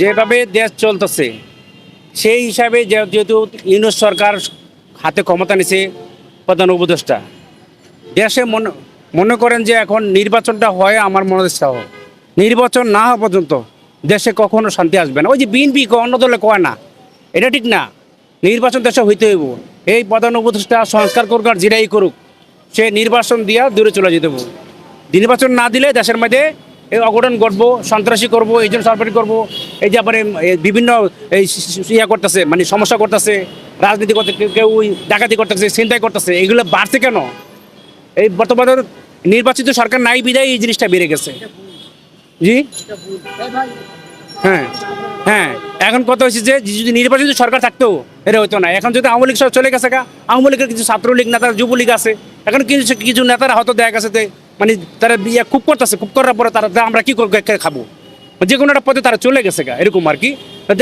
যেভাবে দেশ চলতেছে, সেই হিসাবে যেহেতু ইউনুস সরকার হাতে ক্ষমতা নিছে প্রধান উপদেষ্টা, দেশে মনে মনে করেন যে এখন নির্বাচনটা হয় আমার মনে হোক নির্বাচন না হওয়া পর্যন্ত দেশে কখনো শান্তি আসবে না। ওই যে বিএনপি অন্য দলে কয় না, এটা ঠিক না। নির্বাচন দেশে হইতে হইব। এই প্রধান উপদেষ্টা সংস্কার করুক আর যেটাই করুক, সে নির্বাচন দিয়া দূরে চলে যেতে। নির্বাচন না দিলে দেশের মধ্যে এই অঘটন ঘটবো, সন্ত্রাসী করব, এই জন্য সরকারি করব। এই যে আবার বিভিন্ন এই ইয়া করতেছে মানে সমস্যা করতেছে, রাজনীতি করতে, কেউ- ডাকাতি করতেছে চিন্তাই করতেছে, এগুলো বাড়ছে কেন? এই বর্তমানে নির্বাচিত সরকার নাই বিদায় এই জিনিসটা বেড়ে গেছে। জি? হ্যাঁ হ্যাঁ। এখন কথা হয়েছে যে যদি নির্বাচিত সরকার থাকতো এটা হতো না। এখন যদি আওয়ামী লীগ সব চলে গেছে গা, আওয়ামী লীগের কিছু ছাত্রলীগ নেতা, যুবলীগ আছে, এখন কিছু কিছু নেতারা হয়তো দেখা গেছে মানে তারা ইয়া খুব করতেছে, খুব করার পরে তারা আমরা কি করব খাব? যে কোনো একটা পদে তারা চলে গেছে গা, এরকম আর কি।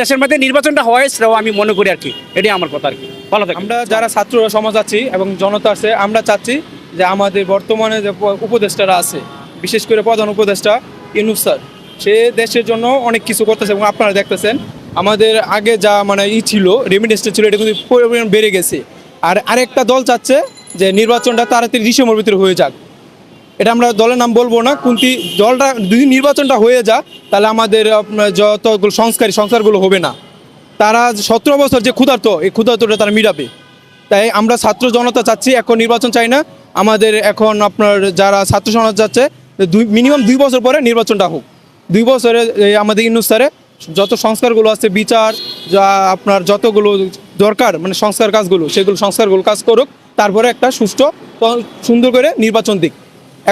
দেশের মধ্যে নির্বাচনটা হয়, সেটাও আমি মনে করি আর কি। এটাই আমার কথা আর কি। ভালো থাকে আমরা যারা ছাত্র সমাজ আছি এবং জনতা আছে, আমরা চাচ্ছি যে আমাদের বর্তমানে যে উপদেষ্টারা আছে, বিশেষ করে প্রধান উপদেষ্টা ইনুস স্যার, সে দেশের জন্য অনেক কিছু করতেছে এবং আপনারা দেখতেছেন, আমাদের আগে যা মানে ই ছিল রেমিডেন্সটা ছিল, এটা কিন্তু পরিমাণ বেড়ে গেছে। আর আরেকটা দল চাচ্ছে যে নির্বাচনটা তাড়াতাড়ি ডিসেম্বর ভিতরে হয়ে যাক। এটা আমরা দলের নাম বলব না, কুন্তি দলটা যদি নির্বাচনটা হয়ে যা তাহলে আমাদের যতগুলো সংস্কারী সংস্কারগুলো হবে না। তারা সতেরো বছর যে ক্ষুধার্ত, এই ক্ষুধার্তটা তারা মিটাবে। তাই আমরা ছাত্র জনতা চাচ্ছি, এখন নির্বাচন চাই না। আমাদের এখন আপনার যারা ছাত্র সমাজ যাচ্ছে দুই, মিনিমাম দুই বছর পরে নির্বাচনটা হোক। দুই বছরে আমাদের ইনুসারে যত সংস্কারগুলো আছে, বিচার, যা আপনার যতগুলো দরকার মানে সংস্কার কাজগুলো, সেগুলো সংস্কারগুলো কাজ করুক। তারপরে একটা সুষ্ঠু, সুন্দর করে নির্বাচন দিক।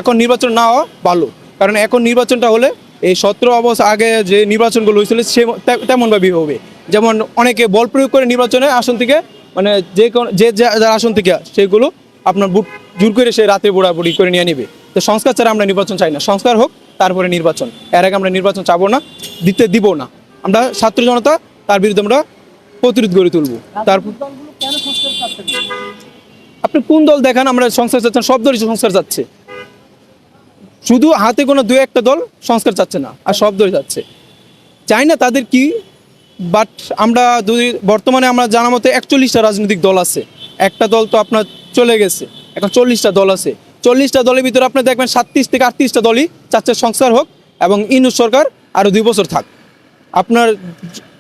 এখন নির্বাচন না হওয়া ভালো। কারণ এখন নির্বাচনটা হলে এই সতেরো অবস্থা আগে যে নির্বাচনগুলো হয়েছিল সে তেমনভাবেই হবে। যেমন অনেকে বল প্রয়োগ করে নির্বাচনে আসন থেকে মানে যে কোন- যে যার আসন থেকে সেগুলো আপনার বুট জোর করে সে রাতে বুড়াবুড়ি করে নিয়ে নেবে। তো সংস্কার ছাড়া আমরা নির্বাচন চাই না। সংস্কার হোক তারপরে নির্বাচন। এর আগে আমরা নির্বাচন চাবো না দিতে দিব না। আমরা ছাত্র জনতা তার বিরুদ্ধে আমরা প্রতিরোধ গড়ে তুলবো। তারপর আপনি কোন দল দেখান আমরা সংস্কার চাচ্ছেন সব দলই সংস্কার চাচ্ছে। শুধু হাতে কোনো দু একটা দল সংস্কার চাচ্ছে না, আর সব দলই চাচ্ছে। চাই না তাদের কি বাট আমরা যদি বর্তমানে আমরা জানা মতো একচল্লিশটা রাজনৈতিক দল আছে। একটা দল তো আপনার চলে গেছে, এখন চল্লিশটা দল আছে। চল্লিশটা দলের ভিতরে আপনি দেখবেন সাতত্রিশ থেকে আটত্রিশটা দলই চাচ্ছে সংস্কার হোক এবং ইনু সরকার আরও দুই বছর থাক। আপনার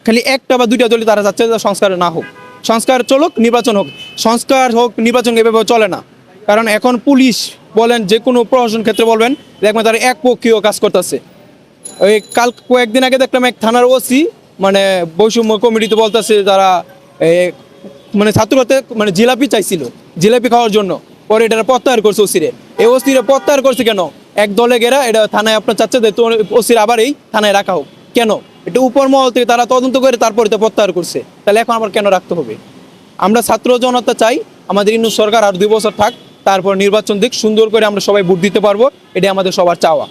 খালি একটা বা দুইটা দলই তারা চাচ্ছে সংস্কার না হোক। সংস্কার চলুক, নির্বাচন হোক। সংস্কার হোক, নির্বাচন এভাবে চলে না। কারণ এখন পুলিশ বলেন যে কোনো প্রশাসন ক্ষেত্রে বলবেন দেখবেন তারা একপক্ষীয় কাজ করতেছে। ওই কাল কয়েকদিন আগে দেখলাম এক থানার ওসি মানে বৈষম্য কমিটিতে বলতেছে তারা মানে ছাত্রতে মানে জিলাপি চাইছিল, জিলাপি খাওয়ার জন্য। পরে এটা প্রত্যাহার করছে ওসিরে। এই ওসিরে প্রত্যাহার করছে কেন? এক দলে গেরা, এটা থানায় আপনার চাচ্ছে তোর ওসির আবার এই থানায় রাখা হোক। কেন? এটা উপর মহল থেকে তারা তদন্ত করে তারপরে তো প্রত্যাহার করছে। তাহলে এখন আবার কেন রাখতে হবে? আমরা ছাত্র জনতা চাই, আমাদের ইন্দু সরকার আর দুই বছর থাক তারপর নির্বাচন দিক সুন্দর করে আমরা সবাই ভোট দিতে পারব। এটাই আমাদের সবার চাওয়া।